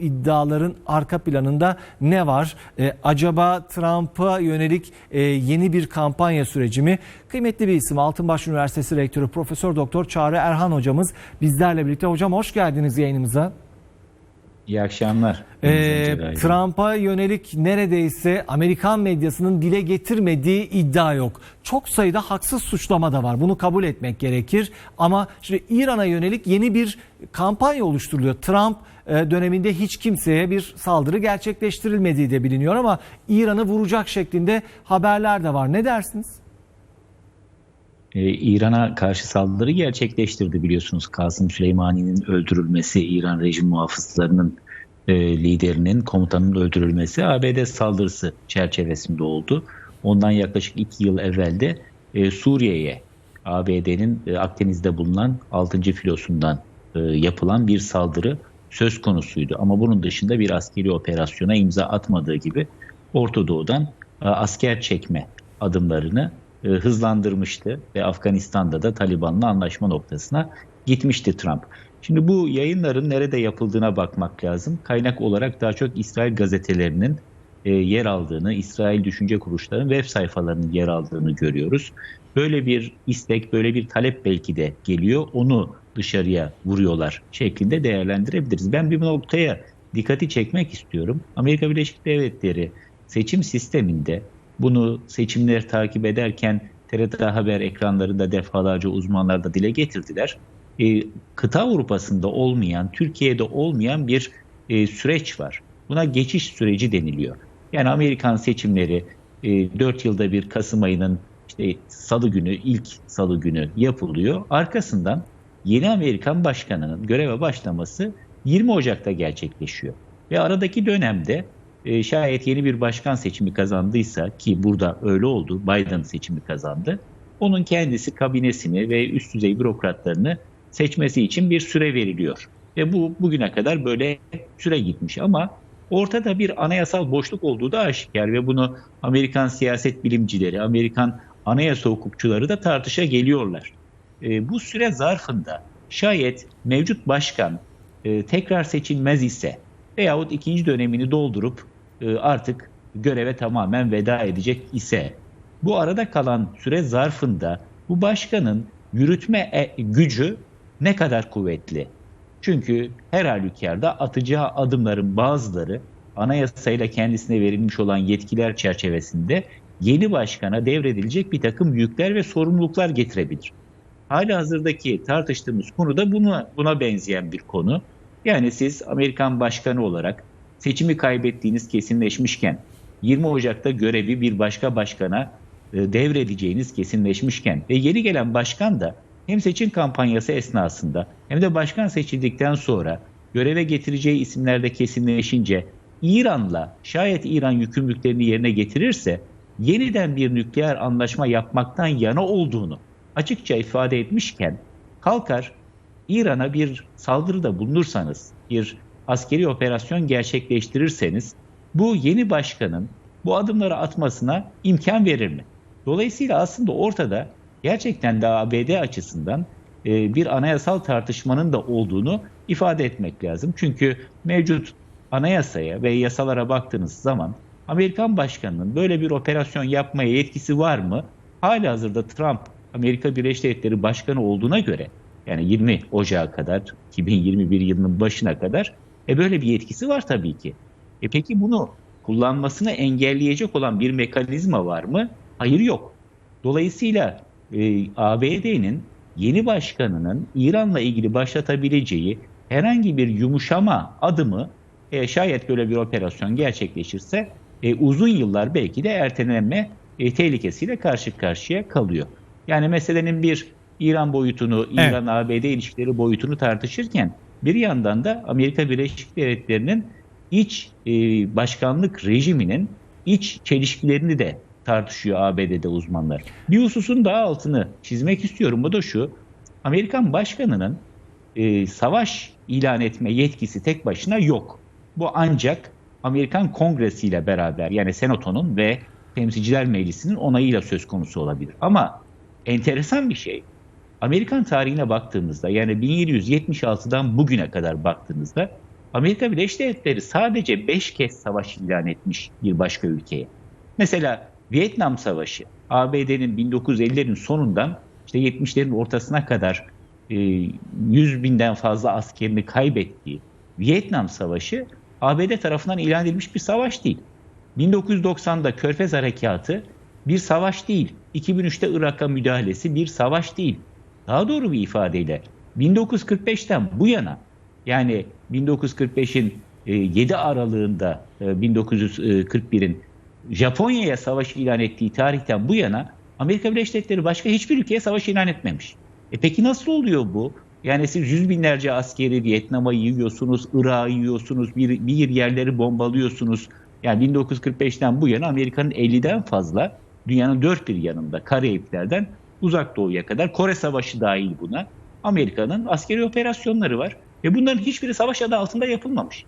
iddiaların arka planında ne var? Ee, acaba Trump'a yönelik e, yeni bir kampanya süreci mi? Kıymetli bir isim Altınbaş Üniversitesi Rektörü Profesör Doktor Çağrı Erhan hocamız bizlerle birlikte. Hocam hoş geldiniz yayınımıza. İyi akşamlar. Ee, Trump'a yönelik neredeyse Amerikan medyasının dile getirmediği iddia yok. Çok sayıda haksız suçlama da var. Bunu kabul etmek gerekir. Ama şimdi İran'a yönelik yeni bir kampanya oluşturuluyor. Trump e, döneminde hiç kimseye bir saldırı gerçekleştirilmediği de biliniyor ama İran'ı vuracak şeklinde haberler de var. Ne dersiniz? Ee, İran'a karşı saldırı gerçekleştirdi biliyorsunuz. Kasım Süleymani'nin öldürülmesi, İran rejim muhafızlarının e, liderinin, komutanının öldürülmesi ABD saldırısı çerçevesinde oldu. Ondan yaklaşık iki yıl evvel de e, Suriye'ye ABD'nin e, Akdeniz'de bulunan 6. filosundan e, yapılan bir saldırı söz konusuydu. Ama bunun dışında bir askeri operasyona imza atmadığı gibi Orta Doğu'dan e, asker çekme adımlarını e, hızlandırmıştı ve Afganistan'da da Taliban'la anlaşma noktasına gitmişti Trump. Şimdi bu yayınların nerede yapıldığına bakmak lazım. Kaynak olarak daha çok İsrail gazetelerinin e, yer aldığını, İsrail düşünce kuruluşlarının web sayfalarının yer aldığını görüyoruz. Böyle bir istek, böyle bir talep belki de geliyor. Onu dışarıya vuruyorlar şeklinde değerlendirebiliriz. Ben bir noktaya dikkati çekmek istiyorum. Amerika Birleşik Devletleri seçim sisteminde bunu seçimleri takip ederken TRT Haber ekranlarında defalarca uzmanlar da dile getirdiler. E, kıta Avrupa'sında olmayan, Türkiye'de olmayan bir e, süreç var. Buna geçiş süreci deniliyor. Yani Amerikan seçimleri e, 4 yılda bir Kasım ayının işte salı günü, ilk salı günü yapılıyor. Arkasından yeni Amerikan başkanının göreve başlaması 20 Ocak'ta gerçekleşiyor. Ve aradaki dönemde e, şayet yeni bir başkan seçimi kazandıysa ki burada öyle oldu Biden seçimi kazandı. Onun kendisi kabinesini ve üst düzey bürokratlarını seçmesi için bir süre veriliyor. Ve bu bugüne kadar böyle süre gitmiş ama ortada bir anayasal boşluk olduğu da aşikar ve bunu Amerikan siyaset bilimcileri, Amerikan anayasa hukukçuları da tartışa geliyorlar. E, bu süre zarfında şayet mevcut başkan e, tekrar seçilmez ise veyahut ikinci dönemini doldurup e, artık göreve tamamen veda edecek ise bu arada kalan süre zarfında bu başkanın yürütme e, gücü ne kadar kuvvetli? Çünkü her halükarda atacağı adımların bazıları anayasayla kendisine verilmiş olan yetkiler çerçevesinde yeni başkana devredilecek bir takım yükler ve sorumluluklar getirebilir. Hali hazırdaki tartıştığımız konu da buna, buna benzeyen bir konu. Yani siz Amerikan başkanı olarak seçimi kaybettiğiniz kesinleşmişken 20 Ocak'ta görevi bir başka başkana e, devredeceğiniz kesinleşmişken ve yeni gelen başkan da hem seçim kampanyası esnasında hem de başkan seçildikten sonra göreve getireceği isimlerde kesinleşince İran'la şayet İran yükümlülüklerini yerine getirirse yeniden bir nükleer anlaşma yapmaktan yana olduğunu açıkça ifade etmişken kalkar İran'a bir saldırıda bulunursanız, bir askeri operasyon gerçekleştirirseniz bu yeni başkanın bu adımları atmasına imkan verir mi? Dolayısıyla aslında ortada gerçekten de ABD açısından e, bir anayasal tartışmanın da olduğunu ifade etmek lazım. Çünkü mevcut anayasaya ve yasalara baktığınız zaman Amerikan başkanının böyle bir operasyon yapmaya yetkisi var mı? Hali hazırda Trump Amerika Birleşik Devletleri Başkanı olduğuna göre yani 20 Ocağı kadar 2021 yılının başına kadar e böyle bir yetkisi var tabii ki. E peki bunu kullanmasını engelleyecek olan bir mekanizma var mı? Hayır yok. Dolayısıyla e, ABD'nin yeni başkanının İran'la ilgili başlatabileceği herhangi bir yumuşama adımı e, şayet böyle bir operasyon gerçekleşirse e, uzun yıllar belki de ertelenme e, tehlikesiyle karşı karşıya kalıyor. Yani meselenin bir İran boyutunu, İran-ABD ilişkileri boyutunu tartışırken bir yandan da Amerika Birleşik Devletleri'nin iç e, başkanlık rejiminin iç çelişkilerini de tartışıyor ABD'de uzmanlar. Bir hususun daha altını çizmek istiyorum. Bu da şu. Amerikan başkanının e, savaş ilan etme yetkisi tek başına yok. Bu ancak Amerikan Kongresi ile beraber yani Senato'nun ve Temsilciler Meclisi'nin onayıyla söz konusu olabilir. Ama enteresan bir şey. Amerikan tarihine baktığımızda yani 1776'dan bugüne kadar baktığımızda Amerika Birleşik Devletleri sadece 5 kez savaş ilan etmiş bir başka ülkeye. Mesela Vietnam Savaşı ABD'nin 1950'lerin sonundan işte 70'lerin ortasına kadar e, 100 binden fazla askerini kaybettiği Vietnam Savaşı ABD tarafından ilan edilmiş bir savaş değil. 1990'da Körfez Harekatı bir savaş değil. 2003'te Irak'a müdahalesi bir savaş değil. Daha doğru bir ifadeyle 1945'ten bu yana yani 1945'in 7 aralığında 1941'in Japonya'ya savaş ilan ettiği tarihten bu yana Amerika Birleşik Devletleri başka hiçbir ülkeye savaş ilan etmemiş. E peki nasıl oluyor bu? Yani siz yüz binlerce askeri Vietnam'a yiyorsunuz, Irak'ı yiyorsunuz, bir, bir yerleri bombalıyorsunuz. Yani 1945'ten bu yana Amerika'nın 50'den fazla dünyanın dört bir yanında Karayipler'den uzak doğuya kadar Kore Savaşı dahil buna Amerika'nın askeri operasyonları var. Ve bunların hiçbiri savaş adı altında yapılmamış.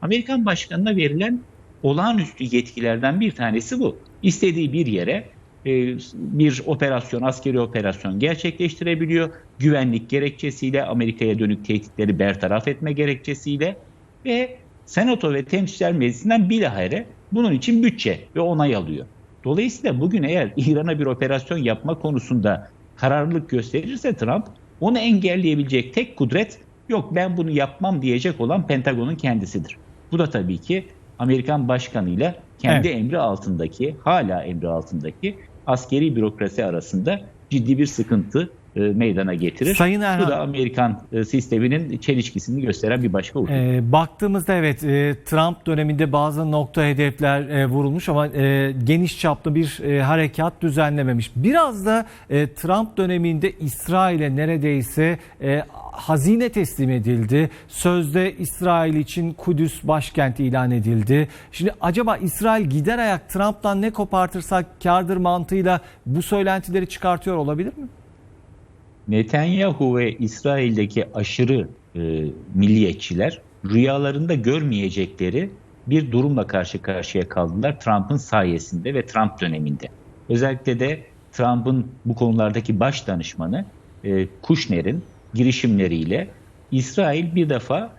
Amerikan başkanına verilen olağanüstü yetkilerden bir tanesi bu. İstediği bir yere e, bir operasyon, askeri operasyon gerçekleştirebiliyor. Güvenlik gerekçesiyle, Amerika'ya dönük tehditleri bertaraf etme gerekçesiyle ve Senato ve Temsilciler Meclisi'nden bilahare bunun için bütçe ve onay alıyor. Dolayısıyla bugün eğer İran'a bir operasyon yapma konusunda kararlılık gösterirse Trump onu engelleyebilecek tek kudret yok ben bunu yapmam diyecek olan Pentagon'un kendisidir. Bu da tabii ki Amerikan başkanıyla kendi evet. emri altındaki, hala emri altındaki askeri bürokrasi arasında ciddi bir sıkıntı meydana getirir. Sayın Erhan, Bu da Amerikan e, sisteminin çelişkisini gösteren bir başka unsur. E, baktığımızda evet e, Trump döneminde bazı nokta hedefler e, vurulmuş ama e, geniş çaplı bir e, harekat düzenlememiş. Biraz da e, Trump döneminde İsrail'e neredeyse e, hazine teslim edildi. Sözde İsrail için Kudüs başkent ilan edildi. Şimdi acaba İsrail gider ayak Trump'tan ne kopartırsak kardır mantığıyla bu söylentileri çıkartıyor olabilir mi? Netanyahu ve İsrail'deki aşırı e, milliyetçiler rüyalarında görmeyecekleri bir durumla karşı karşıya kaldılar Trump'ın sayesinde ve Trump döneminde. Özellikle de Trump'ın bu konulardaki baş danışmanı e, Kushner'in girişimleriyle İsrail bir defa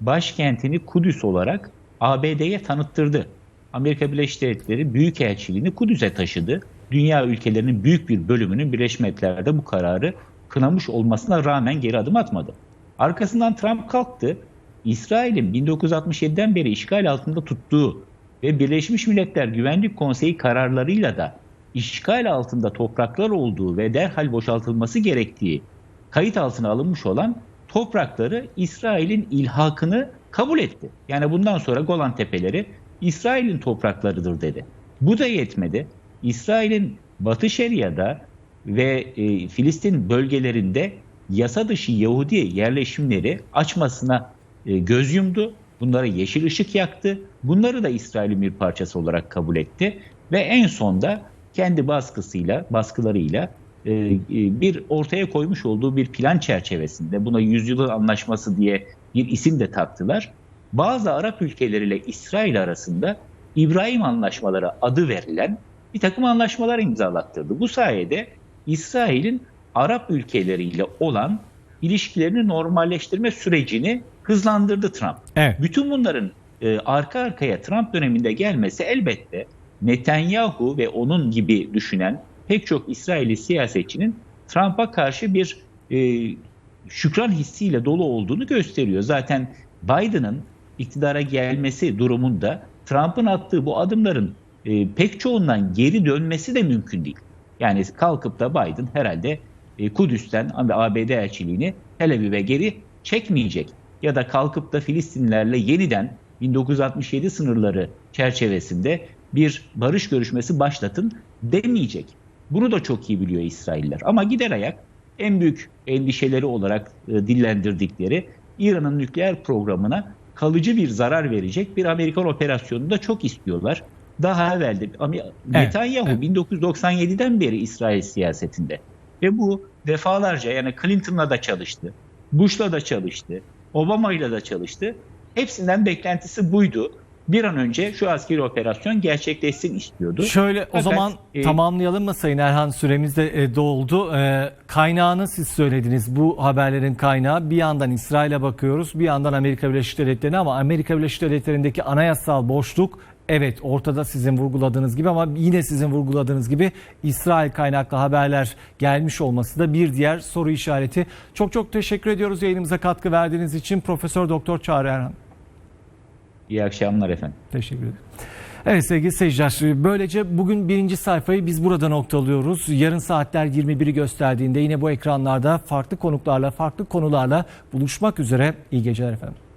başkentini Kudüs olarak ABD'ye tanıttırdı. Amerika Birleşik Devletleri Büyükelçiliğini Kudüs'e taşıdı. Dünya ülkelerinin büyük bir bölümünün Birleşmiş Milletler'de bu kararı kınamış olmasına rağmen geri adım atmadı. Arkasından Trump kalktı. İsrail'in 1967'den beri işgal altında tuttuğu ve Birleşmiş Milletler Güvenlik Konseyi kararlarıyla da işgal altında topraklar olduğu ve derhal boşaltılması gerektiği kayıt altına alınmış olan toprakları İsrail'in ilhakını kabul etti. Yani bundan sonra Golan Tepeleri İsrail'in topraklarıdır dedi. Bu da yetmedi. İsrail'in Batı Şeria'da ve e, Filistin bölgelerinde yasa dışı Yahudi yerleşimleri açmasına e, göz yumdu. Bunlara yeşil ışık yaktı. Bunları da İsrail'in bir parçası olarak kabul etti. Ve en sonda kendi baskısıyla, baskılarıyla e, e, bir ortaya koymuş olduğu bir plan çerçevesinde buna yüzyılın anlaşması diye bir isim de taktılar. Bazı Arap ülkeleriyle İsrail arasında İbrahim anlaşmaları adı verilen bir takım anlaşmalar imzalattırdı. Bu sayede İsrail'in Arap ülkeleriyle olan ilişkilerini normalleştirme sürecini hızlandırdı Trump. Evet. Bütün bunların e, arka arkaya Trump döneminde gelmesi elbette Netanyahu ve onun gibi düşünen pek çok İsrailli siyasetçinin Trump'a karşı bir e, şükran hissiyle dolu olduğunu gösteriyor. Zaten Biden'ın iktidara gelmesi durumunda Trump'ın attığı bu adımların e, pek çoğundan geri dönmesi de mümkün değil. Yani kalkıp da Biden herhalde e, Kudüs'ten ABD elçiliğini Tel Aviv'e geri çekmeyecek. Ya da kalkıp da Filistinlerle yeniden 1967 sınırları çerçevesinde bir barış görüşmesi başlatın demeyecek. Bunu da çok iyi biliyor İsrailler. Ama gider ayak en büyük endişeleri olarak e, dillendirdikleri İran'ın nükleer programına kalıcı bir zarar verecek bir Amerikan operasyonunu da çok istiyorlar. Daha evvelde Netanyahu evet. 1997'den beri İsrail siyasetinde ve bu defalarca yani Clinton'la da çalıştı, Bush'la da çalıştı, Obama'yla da çalıştı. Hepsinden beklentisi buydu. bir an önce şu askeri operasyon gerçekleşsin istiyordu. Şöyle o Fakat, zaman e, tamamlayalım mı Sayın Erhan süremiz de e, doldu. E, kaynağını siz söylediniz bu haberlerin kaynağı. Bir yandan İsrail'e bakıyoruz bir yandan Amerika Birleşik Devletleri'ne ama Amerika Birleşik Devletleri'ndeki anayasal boşluk evet ortada sizin vurguladığınız gibi ama yine sizin vurguladığınız gibi İsrail kaynaklı haberler gelmiş olması da bir diğer soru işareti. Çok çok teşekkür ediyoruz yayınımıza katkı verdiğiniz için Profesör Doktor Çağrı Erhan. İyi akşamlar efendim. Teşekkür ederim. Evet sevgili seyirciler böylece bugün birinci sayfayı biz burada noktalıyoruz. Yarın saatler 21'i gösterdiğinde yine bu ekranlarda farklı konuklarla farklı konularla buluşmak üzere iyi geceler efendim.